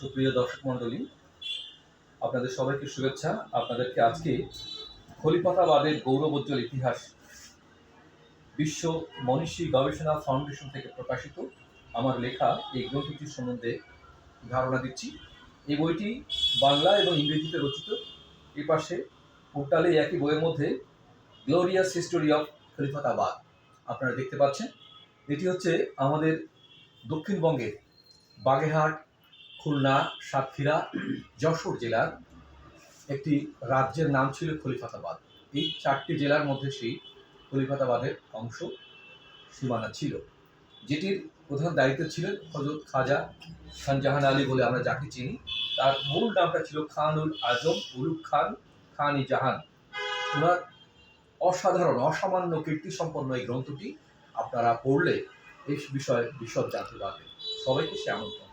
সুপ্রিয় দর্শক মণ্ডলী, আপনাদের সবাইকে শুভেচ্ছা। আপনাদেরকে আজকে খলিফাতাবাদের গৌরবোজ্জ্বল ইতিহাস বিশ্ব মনীষী গবেষণা ফাউন্ডেশন থেকে প্রকাশিত। আমার লেখা এই গ্রন্থটির সম্বন্ধে ধারণা দিচ্ছি। এই বইটি বাংলা এবং ইংরেজিতে রচিত। এ পাশে পোর্টালে একই বইয়ের মধ্যে গ্লোরিয়াস হিস্টোরি অফ খলিফাতাবাদ আপনারা দেখতে পাচ্ছেন। এটি হচ্ছে আমাদের দক্ষিণবঙ্গের বাগেরহাট খুলনা, সাতক্ষীরা, যশোর জেলার একটি রাজ্যের নাম ছিল খলিফাতাবাদ। এই চারটি জেলার মধ্যে সেই খলিফাতাবাদের অংশ সীমানা ছিল। যেটির প্রধান দায়িত্বে ছিলেন হজরত খাজা খানজাহান আলী বলে আমরা যাকে চিনি। তার মূল নামটা ছিল খানুল আজম উলুক খান খান ই জাহান। ওনার অসাধারণ, অসামান্য কীর্তি সম্পন্ন এই গ্রন্থটি আপনারা পড়লে এই বিষয়ে বিশদ জানতে পারবেন। সবাইকে সে আমন্ত্রণ।